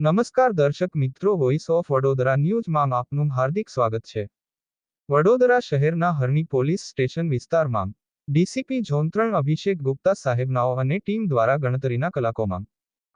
નમસ્કાર દર્શક મિત્રો વોઇસ ઓફ વડોદરા ન્યૂઝમાં આપનું હાર્દિક સ્વાગત છે. વડોદરા શહેરના હરણી પોલીસ સ્ટેશન વિસ્તારમાં ડીસીપી ઝોન ત્રણ અભિષેક ગુપ્તા સાહેબનાઓ અને ટીમ દ્વારા ગણતરીના કલાકોમાં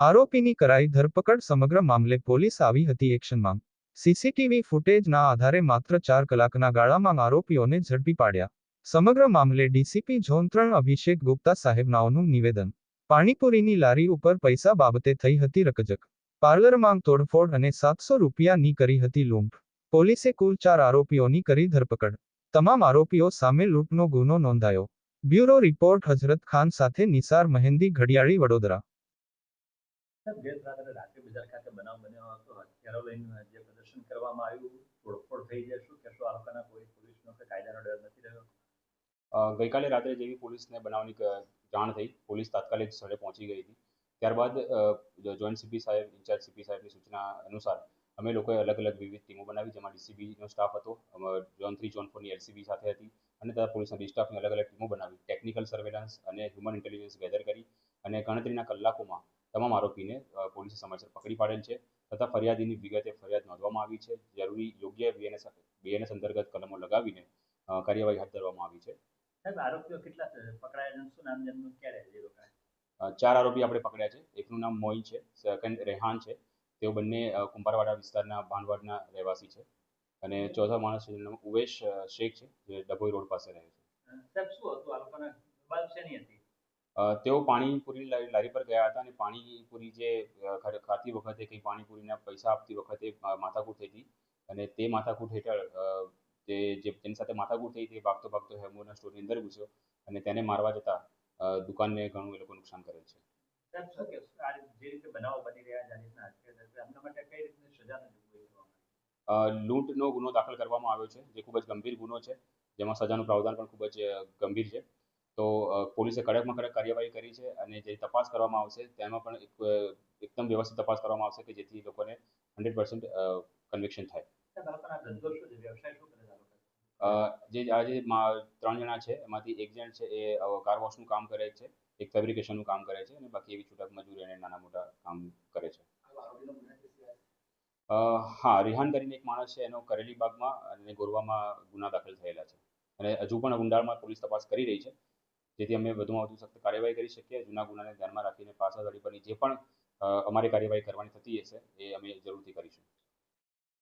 આરોપીની કરાઈ ધરપકડ સમગ્ર મામલે પોલીસ આવી હતી એક્શનમાં. સીસીટીવી ફૂટેજના આધારે માત્ર ચાર કલાકના ગાળામાં આરોપીઓને ઝડપી પાડ્યા. સમગ્ર મામલે ડીસીપી ઝોન ત્રણ અભિષેક ગુપ્તા સાહેબનાઓનું નિવેદન. પાણીપુરીની લારી ઉપર પૈસા બાબતે થઈ હતી રકજક પાર્લરમાં તોડફોડ અને સાતસો રૂપિયાની કરી હતી લૂંટ. પોલીસે કુલ ચાર આરોપીઓની કરી ધરપકડ. તમામ આરોપીઓ સામે લૂંટનો ગુનો નોંધાયો. બ્યુરો રિપોર્ટ હજરત ખાન સાથે નિસાર મહેંદી ઘડિયાળી વડોદરા. સાહેબ ગત રાત્રે રાત્રે બજાર ખાતે બનાવ બન્યો હતો. હથિયારો લઈને જે પ્રદર્શન કરવામાં આવ્યું તોડફોડ થઈ જાય શું કહેશો આ લોકોના? કોઈ પોલીસનો કે કાયદાનો ડર નથી રહ્યો? અ, ગઈકાલે રાત્રે જેવી પોલીસને બનાવની જાણ થઈ. પોલીસ તાત્કાલિક સ્થળે પહોંચી ગઈ હતી. ત્યારબાદ જોઈન્ટ સીપી સાહેબ ઇન્ચાર્જ સીપી સાહેબની સૂચના અનુસાર અમે લોકોએ અલગ અલગ વિવિધ ટીમો બનાવી, જેમાં ડીસીબીનો સ્ટાફ હતો ઝોન થ્રી ઝોન ફોરની એલસીબી સાથે હતી અને તથા પોલીસના બી સ્ટાફની અલગ અલગ ટીમો બનાવી ટેકનિકલ સર્વેલન્સ અને હ્યુમન ઇન્ટેલિજન્સ ગેધર કરી અને ગણતરીના કલાકોમાં તમામ આરોપીને પોલીસે સમયસર પકડી પાડેલ છે તથા ફરિયાદીની વિગતે ફરિયાદ નોંધવામાં આવી છે. જરૂરી યોગ્ય બીએનએસ બીએનએસ અંતર્ગત કલમો લગાવીને કાર્યવાહી હાથ ધરવામાં આવી છે. સાહેબ, આરોપીઓ કેટલા પકડાયા શું નામ જન્મ ક્યારે ચાર આરોપી આપણે પકડ્યા છે. એકનું નામ મોઇન છે સેકન્ડ રેહાન છે. તેઓ બંને કુંભારવાડા વિસ્તારના ભાંડવાડના રહેવાસી છે. અને ચોથા માણસ છે નામ ઉવેશ શેખ છે જે ડભોઈ રોડ પાસે રહે છે. તેઓ પાણીપુરી લારી પર ગયા હતા અને પાણીપુરી જે ખાતી વખતે કંઈ પાણીપુરીના પૈસા આપતી વખતે માથાકૂટ થઈ હતી. અને તે માથાકૂટ હેઠળ તે જે તેની સાથે માથાકૂટ થઈ તે ભાગતો ભાગતો હેમુના સ્ટોરની અંદર ઘૂસ્યો અને તેને મારવા જતાં દુકાનને ઘણું એ લોકો નુકસાન કરે છે. લૂંટનો ગુનો દાખલ કરવામાં આવ્યો છે જે ખૂબ જ ગંભીર ગુનો છે. જેમાં સજાનું પ્રાવધાન પણ ખૂબ જ ગંભીર છે. તો પોલીસે કડકમાં કડક કાર્યવાહી કરી છે અને જે તપાસ કરવામાં આવશે તેમાં પણ એક, એકદમ વ્યવસ્થિત તપાસ કરવામાં આવશે કે જેથી લોકોને હંડ્રેડ પર્સન્ટ કન્વિક્શન થાય. જે આ જે મા- ત્રણ જણા છે, એમાંથી એક જણ છે એ કાર વોશનું કામ કરે છે, એક ફેબ્રિકેશનનું કામ કરે છે અને બાકી એવી છૂટક મજૂરી અને નાના મોટા કામ કરે છે. હા, રિહાન કરીને એક માણસ છે, એનો કરેલી બાગમાં અને ગોરવામાં ગુના દાખલ થયેલા છે. અને હજુ પણ ઊંડાણમાં પોલીસ તપાસ કરી રહી છે. જેથી અમે વધુમાં વધુ સખત કાર્યવાહી કરી શકીએ, જૂના ગુનાને ધ્યાનમાં રાખીને પાછા પરની જે પણ અમારી કાર્યવાહી કરવાની થતી હશે, એ અમે જરૂરથી કરીશું.